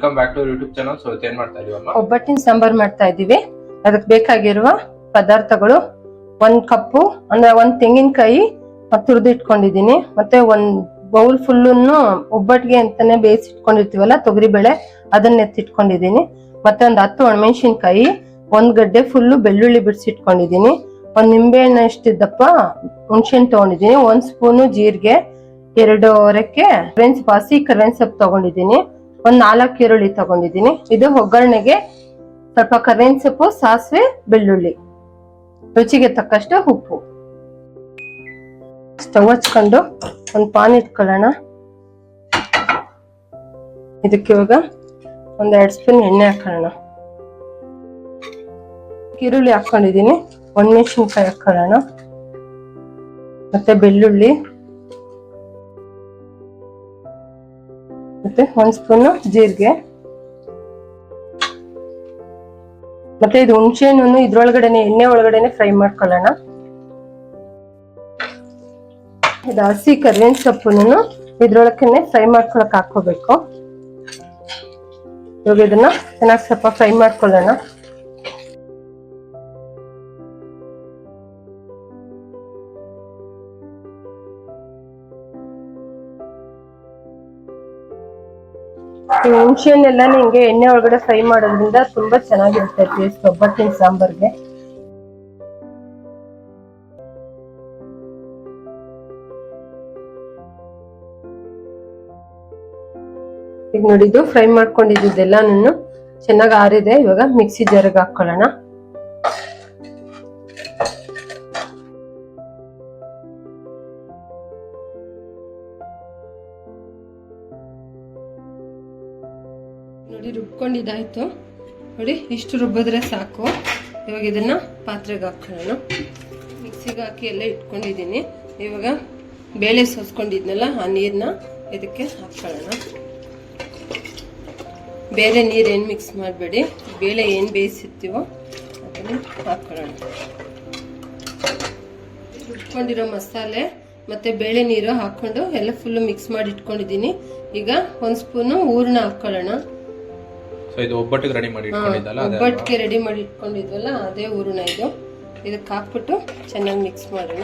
Welcome back to YouTube channel so ಏನ್ ಮಾಡ್ತಾ ಇದೀವಮ್ಮ? ಒಬ್ಬಟ್ಟಿನ ಸಾಂಬಾರ್ ಮಾಡ್ತಾ ಇದೀವಿ. ಅದಕ್ಕೆ ಬೇಕಾಗಿರುವ ಪದಾರ್ಥಗಳು ಒಂದ್ ಕಪ್ಪು, ಅಂದ್ರೆ ಒಂದ್ ತೆಂಗಿನಕಾಯಿ ತುರಿದು ಇಟ್ಕೊಂಡಿದೀನಿ ಮತ್ತೆ ಒಂದ್ ಬೌಲ್ ಫುಲ್ಲನ್ನು ಒಬ್ಬಟ್ಟಿಗೆ ಅಂತಾನೆ ಬೇಯಿಸಿಟ್ಕೊಂಡಿರ್ತೀವಲ್ಲ ತೊಗರಿಬೇಳೆ, ಅದನ್ನ ಎತ್ತಿಟ್ಕೊಂಡಿದೀನಿ ಮತ್ತೆ ಒಂದ್ ಹತ್ತು ಒಣಮೆಣಸಿನ್ಕಾಯಿ, ಒಂದ್ ಗಡ್ಡೆ ಫುಲ್ಲು ಬೆಳ್ಳುಳ್ಳಿ ಬಿಡಿಸಿಟ್ಕೊಂಡಿದೀನಿ ಒಂದ್ ನಿಂಬೆ ಹಣ್ಣು ಎಷ್ಟಿದ್ದಪ್ಪ, ಹುಣ್ಸೆಹಣ್ಣು ತಗೊಂಡಿದೀನಿ ಒಂದ್ ಸ್ಪೂನು ಜೀರಿಗೆ, ಎರಡೂವರೆಕ್ಕೆ ಕರ್ಬೇವಿನ ಬಾಸಿ ಕರ್ಬೇವಿನ ಸೊಪ್ಪು ತಗೊಂಡಿದೀನಿ ಒಂದ್ ನಾಲ್ಕು ಈರುಳ್ಳಿ ತಗೊಂಡಿದ್ದೀನಿ. ಇದು ಒಗ್ಗರಣೆಗೆ ಸ್ವಲ್ಪ ಕರಿನ್ ಸೊಪ್ಪು ಸಾಸಿವೆ, ಬೆಳ್ಳುಳ್ಳಿ. ರುಚಿಗೆ ತಕ್ಕಷ್ಟು ಉಪ್ಪು. ಸ್ಟವ್ ಹಚ್ಕೊಂಡು ಒಂದ್ ಪಾನ್ ಇಟ್ಕೊಳ್ಳೋಣ. ಇದಕ್ಕೆ ಇವಾಗ ಒಂದ್ ಎರಡ್ ಸ್ಪೂನ್ ಎಣ್ಣೆ ಹಾಕೊಳ್ಳೋಣ. ಈರುಳ್ಳಿ ಹಾಕೊಂಡಿದೀನಿ ಒಣಮೆಣಸಿನ್ಕಾಯಿ ಹಾಕೊಳ್ಳೋಣ. ಮತ್ತೆ ಬೆಳ್ಳುಳ್ಳಿ. ಮತ್ತೆ ಒಂದ್ ಸ್ಪೂನ್ ಜೀರಿಗೆ. ಮತ್ತೆ ಇದು ಹುಣಸೆ ಹಣ್ಣು ಇದ್ರೊಳಗಡೆನೆ, ಎಣ್ಣೆ ಒಳಗಡೆನೆ ಫ್ರೈ ಮಾಡ್ಕೊಳ್ಳೋಣ. ಇದು ಹಸಿ ಕರಿಬೇವಿನ ಸೊಪ್ಪುನು ಇದ್ರೊಳಗನೆ ಫ್ರೈ ಮಾಡ್ಕೊಳಕ್ ಹಾಕೋಬೇಕು ಇವಾಗ ಇದನ್ನ ಚೆನ್ನಾಗಿ ಸ್ವಲ್ಪ ಫ್ರೈ ಮಾಡ್ಕೊಳ್ಳೋಣ. ಈ ಹಣ್ಣೆಲ್ಲ ನಿಂಗೆ ಎಣ್ಣೆ ಒಳಗಡೆ ಫ್ರೈ ಮಾಡೋದ್ರಿಂದ ತುಂಬಾ ಚೆನ್ನಾಗಿರುತ್ತೆ ಟೇಸ್ಟ್ ಒಬ್ಬಟ್ಟಿನ ಸಾಂಬಾರ್ಗೆ. ಈಗ ನೋಡಿದ್ದು ಫ್ರೈ ಮಾಡ್ಕೊಂಡಿದ್ದೆಲ್ಲಾನು ಚೆನ್ನಾಗಿ ಆರಿದೆ. ಇವಾಗ ಮಿಕ್ಸಿ ಜಾರಿಗೆ ಹಾಕೊಳ್ಳೋಣ. ನೋಡಿ ರುಬ್ಕೊಂಡಿದ್ದಾಯ್ತು. ನೋಡಿ, ಇಷ್ಟು ರುಬ್ಬಿದ್ರೆ ಸಾಕು. ಇವಾಗ ಇದನ್ನ ಪಾತ್ರೆಗೆ ಹಾಕೊಳ್ಳೋಣ ಮಿಕ್ಸಿಗೆ ಹಾಕಿ ಎಲ್ಲ ಇಟ್ಕೊಂಡಿದ್ದೀನಿ. ಇವಾಗ ಬೇಳೆ ಸೋಸ್ಕೊಂಡಿದ್ನಲ್ಲ, ಆ ನೀರನ್ನ ಇದಕ್ಕೆ ಹಾಕ್ಕೊಳ್ಳೋಣ. ಬೇರೆ ನೀರು ಏನು ಮಿಕ್ಸ್ ಮಾಡಬೇಡಿ. ಬೇಳೆ ಏನು ಬೇಯಿಸಿರ್ತೀವೋ ಅದನ್ನು ಹಾಕ್ಕೊಳ್ಳೋಣ. ರುಬ್ಕೊಂಡಿರೋ ಮಸಾಲೆ ಮತ್ತು ಬೇಳೆ ನೀರು ಹಾಕ್ಕೊಂಡು ಎಲ್ಲ ಫುಲ್ಲು ಮಿಕ್ಸ್ ಮಾಡಿ ಇಟ್ಕೊಂಡಿದ್ದೀನಿ. ಈಗ ಒಂದು ಸ್ಪೂನು ಹೂರಣ ಹಾಕೊಳ್ಳೋಣ ಸೊ ಇದು ಒಬ್ಬಟ್ಟಿಗೆ ರೆಡಿ ಮಾಡಿ ಇಟ್ಕೊಂಡಿದ್ದಲ್ಲ ಅದೇ ಒಬ್ಬಟ್ಟಿಗೆ ರೆಡಿ ಮಾಡಿ ಇಟ್ಕೊಂಡಿದ್ವಲ್ಲ ಅದೇ ಹೂರ್ಣ ಇದು. ಇದಕ್ಕೆ ಹಾಕ್ಬಿಟ್ಟು ಚೆನ್ನಾಗಿ ಮಿಕ್ಸ್ ಮಾಡೋಣ.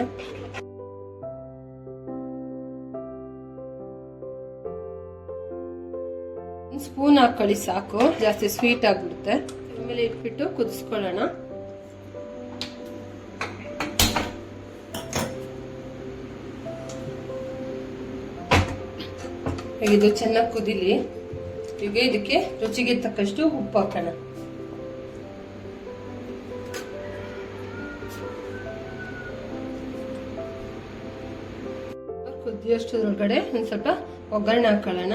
ಸ್ಪೂನ್ ಹಾಕೊಳ್ಳಿ ಸಾಕು ಜಾಸ್ತಿ ಸ್ವೀಟ್ ಆಗ್ಬಿಡುತ್ತೆ. ಆಮೇಲೆ ಇಟ್ಬಿಟ್ಟು ಕುದಿಸ್ಕೊಳ್ಳೋಣ. ಇದು ಚೆನ್ನಾಗಿ ಕುದಿಲಿ. ಈಗ ಇದಕ್ಕೆ ರುಚಿಗೆ ತಕ್ಕಷ್ಟು ಉಪ್ಪು ಹಾಕೋಣ. ಕುದಿಯೋಷ್ಟರೊಳಗಡೆ ಒಂದು ಸ್ವಲ್ಪ ಒಗ್ಗರಣೆ ಹಾಕೊಳ್ಳೋಣ.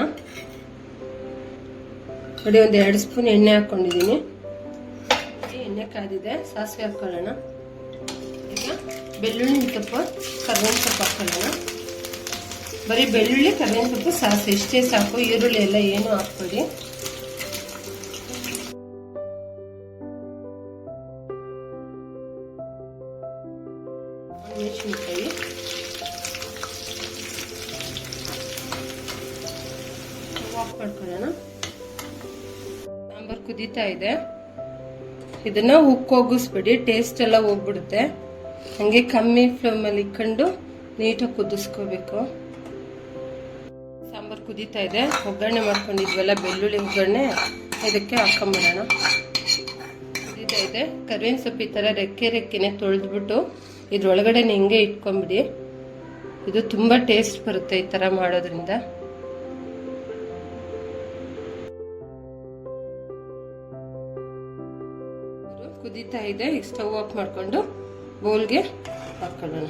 ನೋಡಿ, ಒಂದು ಎರಡು ಸ್ಪೂನ್ ಎಣ್ಣೆ ಹಾಕೊಂಡಿದ್ದೀನಿ. ಎಣ್ಣೆ ಕಾದಿದೆ ಸಾಸಿವೆ ಹಾಕೊಳ್ಳೋಣ. ಈಗ ಬೆಳ್ಳುಳ್ಳಿ ಸ್ವಲ್ಪ ಕರ್ಬೇವಿನ ಸೊಪ್ಪು ಹಾಕೊಳ್ಳೋಣ. ಬರೀ ಬೆಳ್ಳುಳ್ಳಿ ಕರ್ಬೇವಿನ ಸೊಪ್ಪು ಸಾಸಿವೆ ಇಷ್ಟೇ ಸಾಕು, ಈರುಳ್ಳಿ ಎಲ್ಲ ಏನು ಹಾಕ್ಬೇಡಿ. ಮೆಣಸಿನ್ಕಾಯಿ. ವಾಕ್ ಮಾಡ್ಕೊಳ್ಳೋಣ. ಸಾಂಬಾರ್ ಕುದೀತಾ ಇದೆ. ಇದನ್ನ ಉಕ್ಕೋಗಿಸ್ಬಿಡಿ ಟೇಸ್ಟ್ ಎಲ್ಲ ಹೋಗ್ಬಿಡುತ್ತೆ. ಹಂಗೆ ಕಮ್ಮಿ ಫ್ಲೇಮಲ್ಲಿ ಇಕ್ಕೊಂಡು ನೀಟಾಗಿ ಕುದಿಸ್ಕೋಬೇಕು. ಸಾಂಬಾರ್ ಕುದೀತಾ ಇದೆ. ಒಗ್ಗರಣೆ ಮಾಡ್ಕೊಂಡಿದ್ವಲ್ಲ, ಬೆಳ್ಳುಳ್ಳಿ ಒಗ್ಗರಣೆ. ಇದಕ್ಕೆ ಹಾಕೊಂಬಿಡೋಣ ಕುದೀತಾ ಇದೆ. ಕರಿವಿನ ಸೊಪ್ಪು ಈ ಥರ ರೆಕ್ಕೆ ರೆಕ್ಕೆನೆ ತೊಳೆದ್ಬಿಟ್ಟು ಇದ್ರೊಳಗಡೆ ಹಿಂಗೆ ಇಟ್ಕೊಂಬಿಡಿ. ಇದು ತುಂಬ ಟೇಸ್ಟ್ ಬರುತ್ತೆ ಈ ಥರ ಮಾಡೋದ್ರಿಂದ. ಕುದೀತಾ ಇದೆ. ಈಗ ಸ್ಟವ್ ಆಫ್ ಮಾಡಿಕೊಂಡು ಬೌಲ್ಗೆ ಹಾಕೊಳ್ಳೋಣ.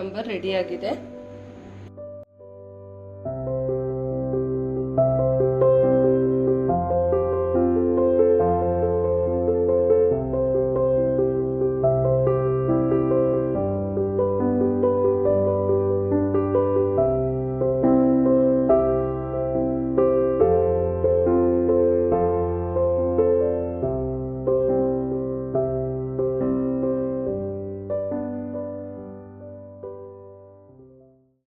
ಸಾಂಬಾರ್ ರೆಡಿ ಆಗಿದೆ.